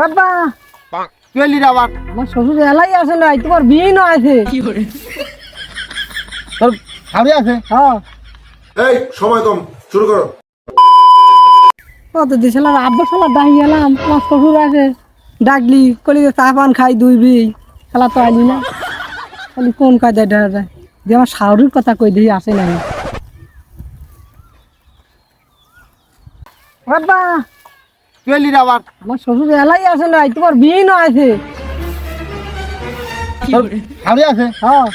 বাবা কি হলি রে আবার। আমার শ্বশুর এলাই আছে নাই তোমার বিয়ে না আছে। তোর হাবি আছে? হ্যাঁ। এই সময় কম শুরু করো। কত দিয়েছিলাম আব্বা শালা ডাকি গেলাম তোমার শ্বশুর আছে। ডাকলি কলি চা পান খাই দুই বি খেলা তো আইলি না। খালি কোন কাজে ডেরা যায়? যে আমার শাহরুর কথা কই দিয়ে আসে না। বাবা হলি আবার আমার শ্বশুর এলাই আছে নাই তোমার বিয়ে না আছে আছে? হ্যাঁ।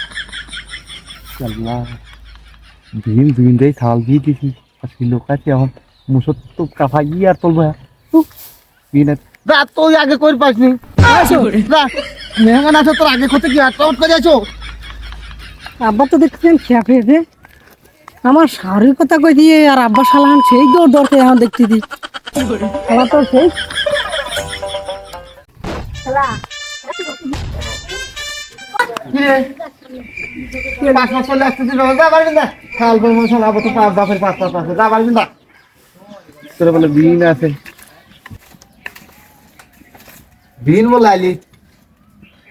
দুদিন দেই থাল দিয়ে দিছি আর সেই লোক আছে এখন মুসত তো কাফা গিয়ে আর তুলবো তুই আগে কই পাসনি মেহমান আছে তোর আগে ক্ষতি কি আর করে আছো আব্বা তো দেখছেন খেয়া পেয়েছে। আমার শাড়ির কথা কই দিয়ে আর আব্বা শালাহান সেই দৌড় দৌড়তে এখন দেখতেছি। আমার তো সেই বল বিন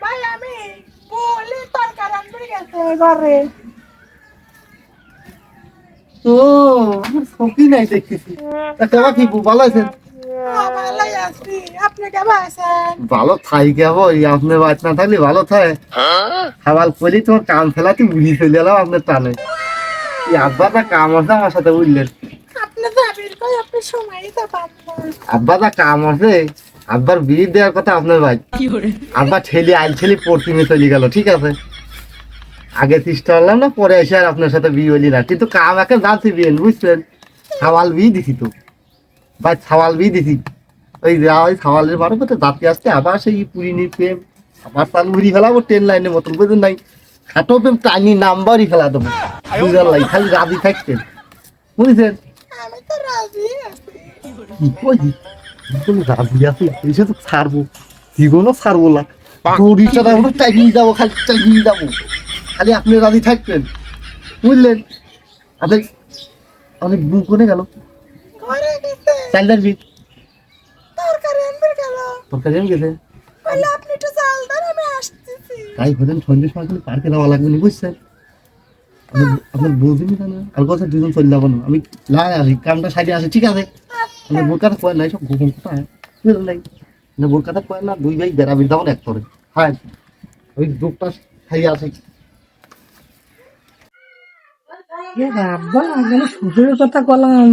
ভাই আমি তরকারি গেছে ঘরে ও আমার নাই দেখতেছি। তা কেমন কি ভালো আছেন? আপনি ভালো থাই কেব আপনার বাচ না থাকলে ভালো থাকে খাবার করলি তোমার কাম ফেলাতে উড়ি চলে এলাম আপনার টানে। এই আব্বা যা কাম আছে আমার সাথে বুঝলেন। আপনি যাবেন কই আপনি সময়ই তো পান না। আব্বা যা কাম আছে আব্বার বিয়ে দেওয়ার কথা আপনার ভাই। আব্বা ছেলে আইল ছেলে পশ্চিমে চলে গেল ঠিক আছে? আগে চেষ্টা করলাম না পরে এসে আর আপনার সাথে বিয়ে হলি না। কিন্তু কাম একে জানতে বিয়ে বুঝছেন? সাওয়াল বিয়ে দিছি তো। ভাই সাওয়াল বিয়ে দিছি। ওই যা ওই সাওয়ালের বারো করতে যাতে আসতে আবার সেই পুরিনি প্রেম আবার তাল মুড়ি ফেলাবো ট্রেন লাইনের মতন বুঝলেন নাই? খাটো প্রেম টানি নাম্বারই ফেলা দেবো। বুঝলেন নাই? খালি রাজি থাকতেন। বুঝছেন? আমি তো রাজি। কি কই? একদম রাজি আছে এসে তো ছাড়বো। জীবনও ছাড়বো না। দড়ি চাঁদা আমরা যাব খালি চালিয়ে যাব। খালি আপনি রাজি থাকবেন। বুঝলেন? আপনি অনেক বুক করে গেল? ঘরে গেছে। বিট তরকারি আনবে গেল গেছে বলে আপনি একটু চাল দেন আমি আসতেছি। তাই হলেন সন্ধ্যের সময় খালি পার্কে যাওয়া লাগবে না বুঝছেন? আপনি- আপনার বুঝিনি না আর কথা দুজন চলে যাব না। আমি লাই আসি কামটা সাইডে আসে ঠিক আছে? মানে বোর কথা কয় নাই সব গোপন কথা বুঝলেন নাই? মানে বোর কথা কয় না দুই ভাই বেড়াবি যাব এক করে হ্যাঁ? ওই দুঃখটা খাইয়ে আসে। যেন শ্বশুরের কথা কলাম।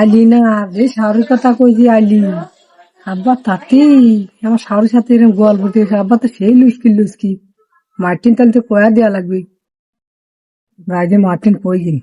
আলি না যে শাহরুর কথা কইছি আলি? আব্বা তাতেই আমার শাহরুর সাথে এরকম গল্প আব্বা, তো সেই লুচকি লুচকি। মার্টিন তাহলে তো কয়া দেওয়া লাগবে? রাজে মার্টিন কই গেলি?